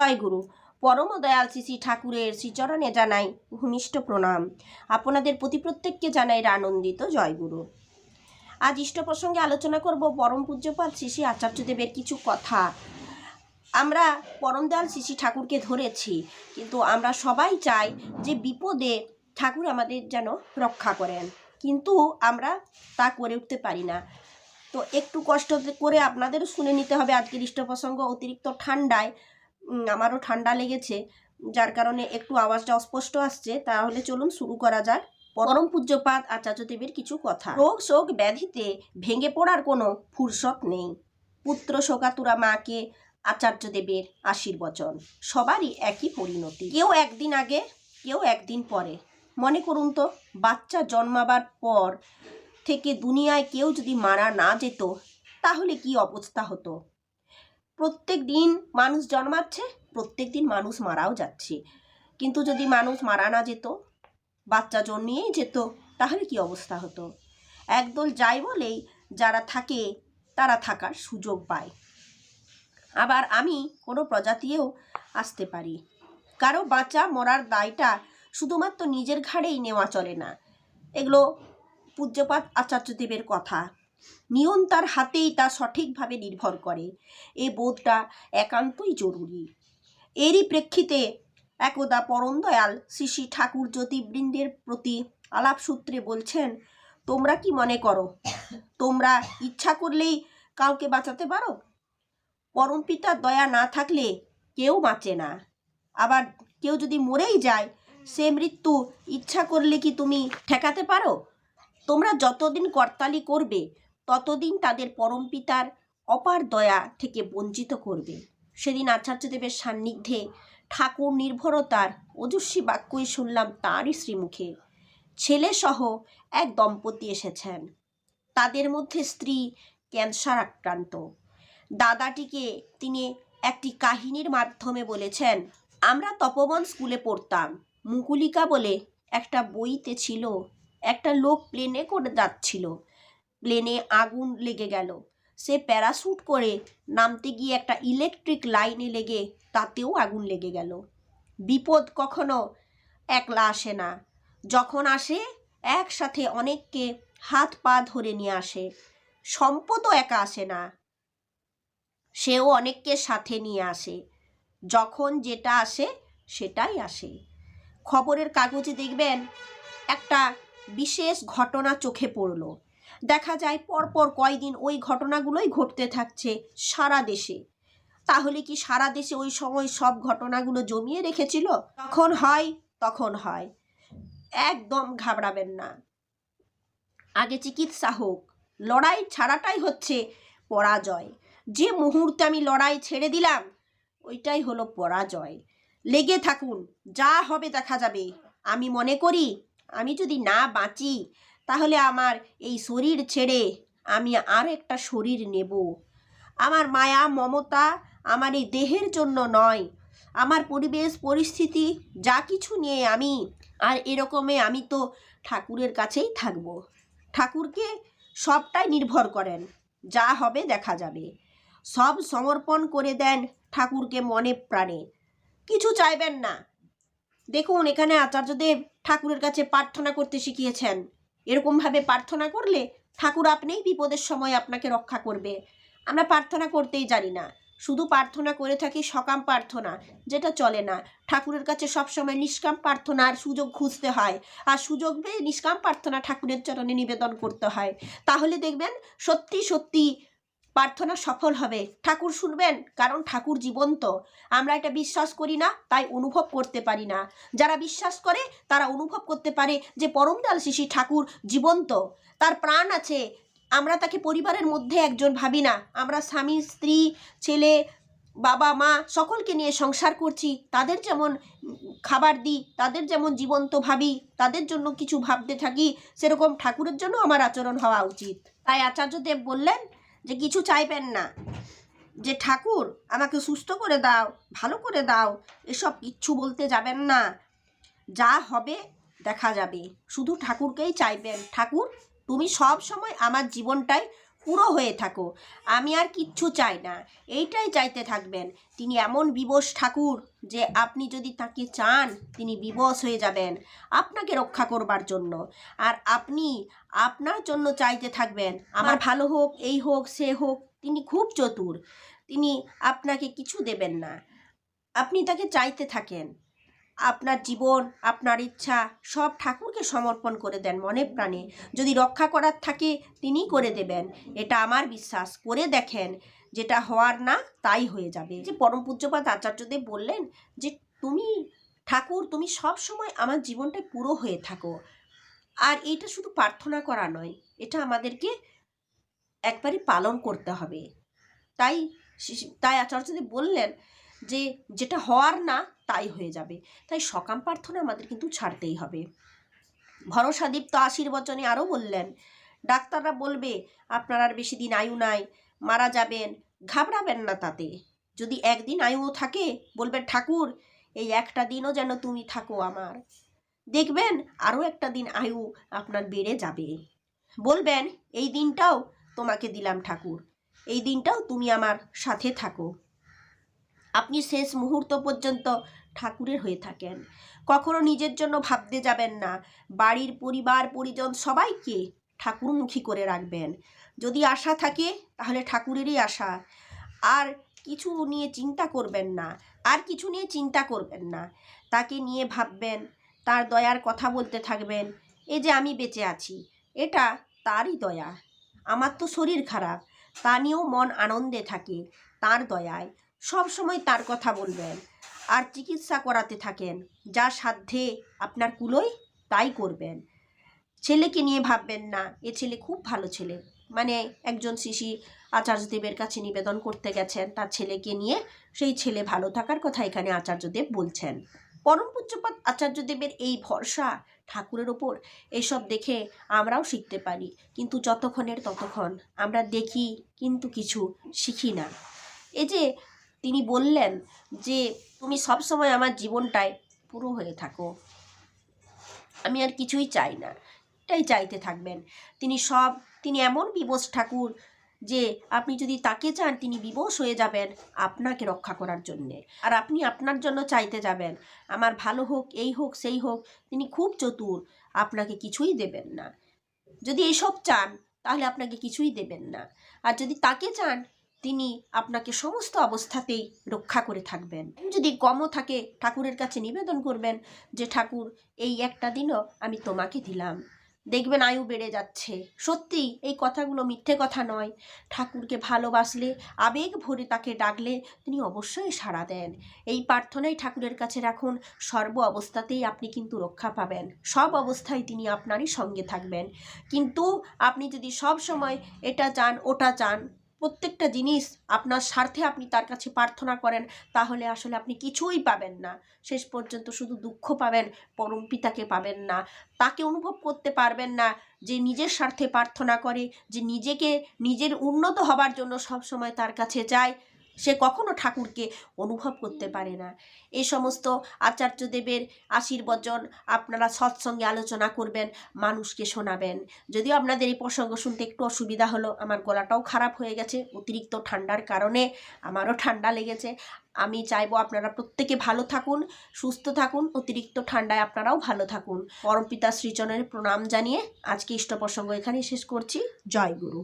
জয় গুরু পরম দয়াল শ্রী ঠাকুরের শ্রীচরণে জানাই ঘনিষ্ঠ প্রণাম। আপনাদের প্রতি প্রত্যেককে জানাই আনন্দিত জয় গুরু আজ ইষ্ট প্রসঙ্গে আলোচনা করব পরম পূজ্যপাল শ্রী আচার্যদেবের কিছু কথা। আমরা পরম দয়াল শ্রী শ্রী ঠাকুরকে ধরেছি, কিন্তু আমরা সবাই চাই যে বিপদে ঠাকুর আমাদের যেন রক্ষা করেন। কিন্তু আমরা তা করে উঠতে পারি না। তো একটু কষ্ট করে আপনাদেরও শুনে নিতে হবে আজকের ইষ্ট প্রসঙ্গ অতিরিক্ত ঠান্ডায়। আমারও ঠান্ডা লেগেছে। যার কারণে একটু আওয়াজটা অস্পষ্ট আসছে। তাহলে চলুন শুরু করা যাক। পরম পূজ্যপাত আচার্যদেবের কিছু কথা। রোগ শোক ব্যাধিতে ভেঙে পড়ার কোনো ফুরসত নেই। পুত্র শোকাতুরা মাকে আচার্যদেবের আশীর্বচন। সবারই একই পরিণতি। কেউ একদিন আগে, কেউ একদিন পরে। মনে করুন তো, বাচ্চা জন্মাবার পর থেকে দুনিয়ায় কেউ যদি মারা না যেত, তাহলে কি অবস্থা হতো? প্রত্যেক দিন মানুষ জন্মাচ্ছে, প্রত্যেক দিন মানুষ মারাও যাচ্ছে। কিন্তু যদি মানুষ মারা না যেত, বাচ্চা জন্মিয়েই যেত, তাহলে কি অবস্থা হতো? একদল যাই বলেই যারা থাকে, তারা থাকার সুযোগ পায়। আবার আমি কোনো প্রজাতিও আসতে পারি। কারও বাঁচা মরার দায়টা শুধুমাত্র নিজের ঘাড়েই নেওয়া চলে না। এগুলো পূজ্যপাত আচার্যদেবের কথা। নিয়ম তার হাতেই তা সঠিকভাবে নির্ভর করে। এ বোধটা একান্তই জরুরি। এরই প্রেক্ষিতে একদা পরম দয়াল শ্রী শ্রী ঠাকুর জ্যোতিবৃন্দের প্রতি আলাপ সূত্রে বলছেন, তোমরা কি মনে করো? তোমরা ইচ্ছা করলেই কাউকে বাঁচাতে পারো? পরম পিতার দয়া না থাকলে কেউ বাঁচে না। আবার কেউ যদি মরেই যায়, সে মৃত্যু ইচ্ছা করলে কি তুমি ঠেকাতে পারো? তোমরা যতদিন করতালি করবে ততদিন তাদের পরম পিতার অপার দয়া থেকে বঞ্চিত করবে। সেদিন আচার্যদেবের সান্নিধ্যে ঠাকুর নির্ভরতার ওজস্বী বাক্যই শুনলাম তাঁরই শ্রীমুখে। ছেলেসহ এক দম্পতি এসেছেন। তাদের মধ্যে স্ত্রী ক্যান্সার আক্রান্ত দাদাটিকে তিনি একটি কাহিনীর মাধ্যমে বলেছেন, আমরা তপবন স্কুলে পড়তাম। মুকুলিকা বলে একটা বইতে ছিল, একটা লোক প্লেনে করে যাচ্ছিল। প্লেনে আগুন লেগে গেল। সে প্যারাশুট করে নামতে গিয়ে একটা ইলেকট্রিক লাইনে লেগে তাতেও আগুন লেগে গেল। বিপদ কখনো একলা আসে না। যখন আসে, একসাথে অনেককে হাত পা ধরে নিয়ে আসে। সম্পদও একা আসে না। সেও অনেককে সাথে নিয়ে আসে। যখন যেটা আসে, সেটাই আসে। খবরের কাগজে দেখবেন, একটা বিশেষ ঘটনা চোখে পড়ল। দেখা যায় পরপর কয়দিন ওই ঘটনাগুলোই ঘটতে থাকছে সারা দেশে। তাহলে কি সারা দেশে ওই সময় সব ঘটনাগুলো জমিয়ে রেখেছিল? তখন হয় তখন হয়। একদম ঘাবড়াবেন না। আগে চিকিৎসা হোক, লড়াই ছাড়াটাই হচ্ছে পরাজয়। যে মুহূর্তে আমি লড়াই ছেড়ে দিলাম, ওইটাই হলো পরাজয়। লেগে থাকুন, যা হবে দেখা যাবে। আমি মনে করি, আমি যদি না বাঁচি তাহলে আমার এই শরীর ছেড়ে আমি আর একটা শরীর নেব। আমার মায়া, মমতা আমার এই দেহের জন্য নয়। আমার পরিবেশ, পরিস্থিতি, যা কিছু নিয়ে আমি আর এরকমে আমি তো ঠাকুরের কাছেই থাকব। ঠাকুরকে সবটাই নির্ভর করেন, যা হবে দেখা যাবে। সব সমর্পণ করে দেন ঠাকুরকে মনে প্রাণে। কিছু চাইবেন না। দেখুন, এখানে আচার্যদেব ঠাকুরের কাছে প্রার্থনা করতে শিখিয়েছেন। এরকমভাবে প্রার্থনা করলে ঠাকুর আপনিই বিপদের সময় আপনাকে রক্ষা করবে। আমরা প্রার্থনা করতেই জানি না। শুধু প্রার্থনা করে থাকি সকাম প্রার্থনা, যেটা চলে না। ঠাকুরের কাছে সবসময় নিষ্কাম প্রার্থনার সুযোগ খুঁজতে হয়। আর সুযোগ পেয়ে নিষ্কাম প্রার্থনা ঠাকুরের চরণে নিবেদন করতে হয়। তাহলে দেখবেন সত্যি সত্যি প্রার্থনা সফল হবে। ঠাকুর শুনবেন, কারণ ঠাকুর জীবন্ত। আমরা এটা বিশ্বাস করি না, তাই অনুভব করতে পারি না। যারা বিশ্বাস করে, তারা অনুভব করতে পারে যে পরমদাল শিশি ঠাকুর জীবন্ত। তার প্রাণ আছে। আমরা তাকে পরিবারের মধ্যে একজন ভাবি না। আমরা স্বামী, স্ত্রী, ছেলে, বাবা, মা সকলকে নিয়ে সংসার করছি। তাদের যেমন খাবার দিই, তাদের যেমন জীবন্ত ভাবি, তাদের জন্য কিছু ভাবতে থাকি, সেরকম ঠাকুরের জন্য আমার আচরণ হওয়া উচিত। তাই আচার্যদেব বললেন যে কিছু চাইবেন না। যে ঠাকুর, আমাকে সুস্থ করে দাও, ভালো করে দাও, এসব কিচ্ছু বলতে যাবেন না। যা হবে দেখা যাবে। শুধু ঠাকুরকেই চাইবেন। ঠাকুর, তুমি সব সময় আমার জীবনটাই পুরো হয়ে থাকো। আমি আর কিচ্ছু চাই না। এইটাই চাইতে থাকবেন। তিনি এমন বিবশ ঠাকুর। যে আপনি যদি তাকে চান তিনি বিবশ হয়ে যাবেন। আপনাকে রক্ষা করবার জন্য। আর আপনি আপনার জন্য চাইতে থাকবেন আমার ভালো হোক এই হোক সে হোক তিনি খুব চতুর। তিনি আপনাকে কিছু দেবেন না। আপনি তাকে চাইতে থাকেন। আপনার জীবন আপনার ইচ্ছা সব ঠাকুরকে সমর্পণ করে দেন মনে প্রাণে। যদি রক্ষা করার থাকে তিনিই করে দেবেন। এটা আমার বিশ্বাস। করে দেখেন যেটা হওয়ার না, তাই হয়ে যাবে। যে পরম পূজ্যপাত আচার্যদেব বললেন যে, তুমি ঠাকুর, তুমি সব সময় আমার জীবনটায় পুরো হয়ে থাকো। আর এটা শুধু প্রার্থনা করা নয়, এটা আমাদেরকে একবারই পালন করতে হবে। তাই তাই আচার্যদেব বললেন যে, যেটা হওয়ার না, তাই হয়ে যাবে। তাই সকাম প্রার্থনা আমাদের কিন্তু ছাড়তেই হবে। ভরসাদীপ্ত আশীর্বচনে আরও বললেন, ডাক্তাররা বলবে, আপনার আর বেশি দিন আয়ু নাই। মারা যাবেন, ঘাবড়াবেন না তাতে। যদি একদিন আয়ুও থাকে, বলবেন, ঠাকুর, এই একটা দিনও যেন তুমি থাকো আমার। দেখবেন, আরও একটা দিন আয়ু আপনার বেড়ে যাবে। বলবেন, এই দিনটাও তোমাকে দিলাম, ঠাকুর। এই দিনটাও তুমি আমার সাথে থাকো। আপনি শেষ মুহূর্ত পর্যন্ত ঠাকুরের হয়ে থাকেন। কখনো নিজের জন্য ভাবতে যাবেন না। বাড়ির পরিবার, পরিজন সবাইকে ঠাকুরমুখী করে রাখবেন। যদি আশা থাকে, তাহলে ঠাকুরেরই আশা। আর কিছু নিয়ে চিন্তা করবেন না, আর কিছু নিয়ে চিন্তা করবেন না। তাকে নিয়ে ভাববেন, তার দয়ার কথা বলতে থাকবেন, এ যে আমি বেঁচে আছি, এটা তারই দয়া। আমার তো শরীর খারাপ, তা নিয়েও মন আনন্দে থাকে, তার দয়ায়। সব সময় তার কথা বলবেন, আর চিকিৎসা করাতে থাকেন। যা সাধ্যে আপনার কুলোয়, তাই করবেন। ছেলেকে নিয়ে ভাববেন না, এ ছেলে খুব ভালো ছেলে। মানে একজন শিশি আচার্যদেবের কাছে নিবেদন করতে গেছেন তার ছেলেকে নিয়ে। সেই ছেলে ভালো থাকার কথা এখানে আচার্যদেব বলছেন। পরম পূজ্যপাত আচার্যদেবের এই ভরসা ঠাকুরের ওপর, এসব দেখে আমরাও শিখতে পারি। কিন্তু যতক্ষণের ততক্ষণ আমরা দেখি কিন্তু কিছু শিখি না। এই যে তিনি বললেন যে, তুমি সবসময় আমার জীবনটায় পুরো হয়ে থাকো। আমি আর কিছুই চাই না। এটাই চাইতে থাকবেন। তিনি সব, তিনি এমন বিবশ ঠাকুর যে আপনি যদি তাকে চান, তিনি বিবশ হয়ে যাবেন আপনাকে রক্ষা করার জন্যে। আর আপনি আপনার জন্য চাইতে যাবেন, আমার ভালো হোক, এই হোক, সেই হোক, তিনি খুব চতুর, আপনাকে কিছুই দেবেন না। যদি এসব চান, তাহলে আপনাকে কিছুই দেবেন না। আর যদি তাকে চান, তিনি আপনাকে সমস্ত অবস্থাতেই রক্ষা করে থাকবেন। যদি কমও থাকে, ঠাকুরের কাছে নিবেদন করবেন যে, ঠাকুর, এই একটা দিনও আমি তোমাকে দিলাম। দেখবেন আয়ু বেড়ে যাচ্ছে। সত্যি এই কথাগুলো মিথ্যে কথা নয়। ঠাকুরকে ভালোবাসলে, আবেগ ভরে তাকে ডাকলে তিনি অবশ্যই সাড়া দেন। এই প্রার্থনাই ঠাকুরের কাছে রাখুন, সর্ব অবস্থাতেই আপনি কিন্তু রক্ষা পাবেন। সব অবস্থায় তিনি আপনারই সঙ্গে থাকবেন। কিন্তু আপনি যদি সব সময় এটা চান, ওটা চান প্রত্যেকটা জিনিস আপনার স্বার্থে আপনি তার কাছে প্রার্থনা করেন, তাহলে আসলে আপনি কিছুই পাবেন না। শেষ পর্যন্ত শুধু দুঃখ পাবেন, পরম পিতাকে পাবেন না। তাকে অনুভব করতে পারবেন না যে নিজের স্বার্থে প্রার্থনা করে, যে নিজেকে, নিজের উন্নত হবার জন্য সবসময় তার কাছে যায়। সে কখনো ঠাকুরকে অনুভব করতে পারে না। এই সমস্ত আচার্যদেবের আশীর্বচন আপনারা সৎসঙ্গে আলোচনা করবেন মানুষকে শোনাবেন। যদিও আপনাদের এই প্রসঙ্গ শুনতে একটু অসুবিধা হলো আমার গলাটাও খারাপ হয়ে গেছে অতিরিক্ত ঠান্ডার কারণে আমারও ঠান্ডা লেগেছে। আমি চাইব আপনারা প্রত্যেকে ভালো থাকুন সুস্থ থাকুন অতিরিক্ত ঠান্ডায় আপনারাও ভালো থাকুন। পরমপিতা শ্রীচরণের প্রণাম জানিয়ে আজকে ইষ্ট প্রসঙ্গ এখানেই শেষ করছি। জয় গুরু।